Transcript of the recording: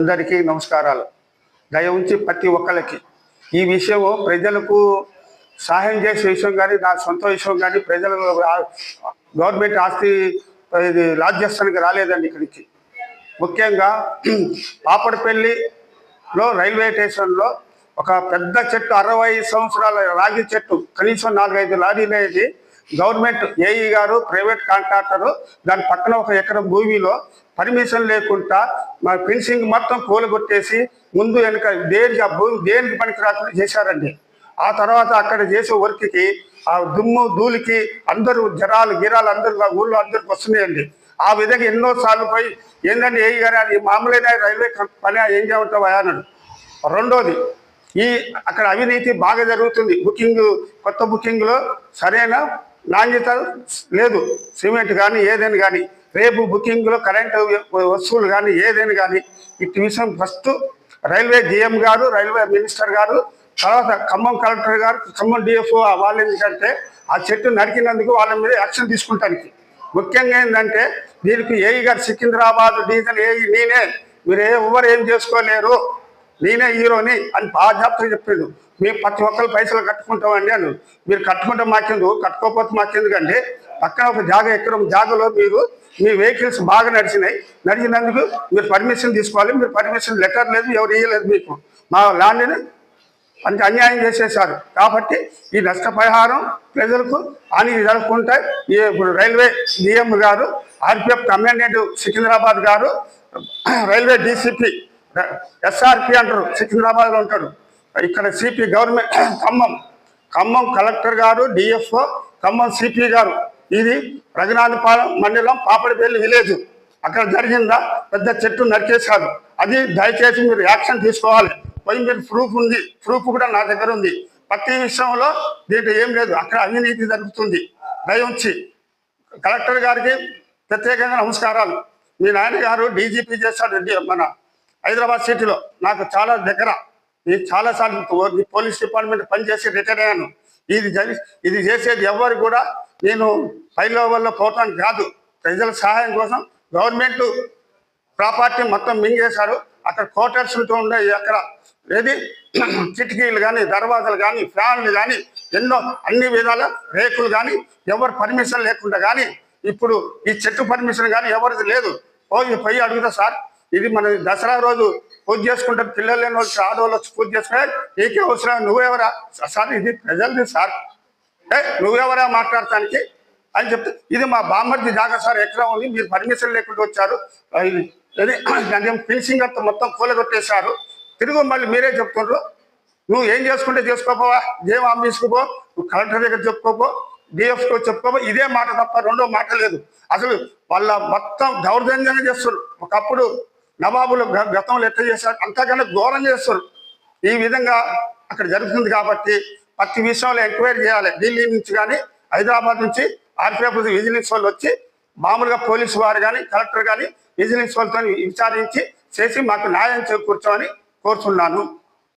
అందరికీ నమస్కారాలు. దయ ఉంచి ప్రతి ఒక్కరికి ఈ విషయం ప్రజలకు సహాయం చేసే విషయం కానీ నా సొంత విషయం కానీ ప్రజలకు గవర్నమెంట్ ఆస్తి ఇది రాజ్యస్థానికి రాలేదండి ఇక్కడికి. ముఖ్యంగా పాపడపల్లిలో రైల్వే స్టేషన్లో ఒక పెద్ద చెట్టు అరవై సంవత్సరాల రాగి చెట్టు కనీసం నాలుగైదు లారీలు అనేది గవర్నమెంట్ ఏఈ గారు ప్రైవేట్ కాంట్రాక్టరు దాని పక్కన ఒక ఎకరం భూమిలో పర్మిషన్ లేకుండా మా ఫెన్సింగ్ మొత్తం కూలగొట్టేసి ముందు వెనుక దేనికి ఆ భూమి దేనికి పనికి రాకుండా చేశారండి. ఆ తర్వాత అక్కడ చేసే వర్క్కి ఆ దుమ్ము ధూళికి అందరూ జరాలు గిరాలు అందరూ ఊళ్ళో అందరికి వస్తున్నాయండి. ఆ విధంగా ఎన్నో సార్లు పోయి ఏంటంటే ఏ గారు అది మామూలైన రైల్వే పని ఏం చేయమంటావా అన్నాడు. రెండోది ఈ అక్కడ అవినీతి బాగా జరుగుతుంది. బుకింగ్ కొత్త బుకింగ్లో సరైన నాణ్యత లేదు. సిమెంట్ కానీ ఏదైనా కానీ రేపు బుకింగ్లో కరెంటు వస్తువులు కానీ ఏదైనా కానీ ఇటు విషయం ఫస్ట్ రైల్వే జిఎం గారు రైల్వే మినిస్టర్ గారు తర్వాత ఖమ్మం కలెక్టర్ గారు ఖమ్మం డిఎఫ్ఓ వాళ్ళు ఎందుకంటే ఆ చెట్టు నరికినందుకు వాళ్ళ మీద యాక్షన్ తీసుకుంటానికి. ముఖ్యంగా ఏంటంటే దీనికి ఏఈ గారు సికింద్రాబాద్ డీజిల్ ఏఈ నేనే. మీరు ఏ ఎవరు ఏం చేసుకోలేరు. నేనే హీరోని అని బాధ్యతగా చెప్పిండు మేము ప్రతి ఒక్కరు పైసలు కట్టుకుంటామండి అని మీరు కట్టుకుంటే మాకెందుకు? కట్టుకోకపోతే మాకెందుకండి పక్కన ఒక జాగ ఎక్కడ జాగలో మీరు మీ వెహికల్స్ బాగా నడిచినాయి. నడిచినందుకు మీరు పర్మిషన్ తీసుకోవాలి. మీరు పర్మిషన్ లెటర్ లేదు ఎవరు ఇవ్వలేదు మీకు. మా ల్యాండ్ని అంత అన్యాయం చేసేశారు. కాబట్టి ఈ నష్టపరిహారం ప్రజలకు అని జరగకుండా ఈ ఇప్పుడు రైల్వే డిఎం గారు ఆర్పిఎఫ్ కమాండెంట్ సికింద్రాబాద్ గారు రైల్వే డీసీపీ ఎస్ఆర్పి అంటారు. సికింద్రాబాద్లో ఉంటాడు. ఇక్కడ CP government Khammam. Khammam collector గారు డిఎఫ్ఓ ఖమ్మం సిపి గారు. ఇది రఘునాథపాలెం మండలం పాపడిపల్లి విలేజ్. అక్కడ జరిగిందా? పెద్ద చెట్టు నరికేశారు. అది దయచేసి మీరు యాక్షన్ తీసుకోవాలి. పోయి మీరు ప్రూఫ్ ఉంది. ప్రూఫ్ కూడా నా దగ్గర ఉంది. ప్రతి విషయంలో దీంట్లో ఏం లేదు. అక్కడ అవినీతి జరుగుతుంది. దయవుంచి కలెక్టర్ గారికి ప్రత్యేకంగా నమస్కారాలు. మీ నాన్నగారు డీజీపీ చేశాడు మన హైదరాబాద్ సిటీలో. నాకు చాలా దగ్గర. నేను చాలాసార్లు పో- పోలీస్ డిపార్ట్మెంట్ పనిచేసి రిటైర్ అయ్యాను. ఇది జరి ఇది చేసేది ఎవరు కూడా నేను పై లెవెల్లో పోవటానికి కాదు. ప్రజల సహాయం కోసం గవర్నమెంట్ ప్రాపర్టీ మొత్తం మింగేశారు. అక్కడ క్వార్టర్స్ ఉండే అక్కడ ఏది? కిటికీలు కానీ దర్వాజాలు కానీ ఫ్యాన్లు కానీ ఎన్నో అన్ని విధాల రేకులు కానీ ఎవరు పర్మిషన్ లేకుండా కానీ ఇప్పుడు ఈ చెట్టు పర్మిషన్ కానీ ఎవరిది లేదు. పోయి పోయి అడుగుతా సార్. ఇది మన దసరా రోజు పూజ చేసుకుంటారు పిల్లలు లేని వాళ్ళు ఆడవాళ్ళు వచ్చి పూజ చేసుకునే నీకే అవసరం. నువ్వెవరా? సార్ ఇది ప్రజలది సార్. ఏ నువ్వెవరా మాట్లాడటానికి? అని చెప్తే ఇది మా బామ్మర్ది జాగా సార్ ఎక్కడ ఉంది? మీరు పర్మిషన్ లేకుండా వచ్చారు. ఇది దాని ఫినిషింగ్ అంతా మొత్తం కూలగొట్టేశారు. తిరుగు మళ్ళీ మీరే చెప్తుండ్రు. నువ్వు ఏం చేసుకుంటే చేసుకోపోవా? ఏం అమ్మేసుకోపో నువ్వు కలెక్టర్ దగ్గర చెప్పుకోపో? డిఎఫ్కో చెప్పుకోపో? ఇదే మాట తప్ప రెండో మాట లేదు. అసలు వాళ్ళ మొత్తం దౌర్జన్యంగా చేస్తున్నారు. ఒకప్పుడు నవాబులు గ- గతంలో ఎట్లా చేశారు? అంతకన్నా ఘోరం చేస్తారు. ఈ విధంగా అక్కడ జరుగుతుంది కాబట్టి ప్రతి విషయంలో ఎంక్వైరీ చేయాలి. ఢిల్లీ నుంచి కానీ హైదరాబాద్ నుంచి ఆర్పిఎఫ్ విజిలెన్స్ వాళ్ళు వచ్చి మామూలుగా పోలీసు వారు కానీ కలెక్టర్ కానీ విజిలెన్స్ వాళ్ళతో విచారించి చేసి మాకు న్యాయం చేకూర్చోమని కోరుతున్నాను.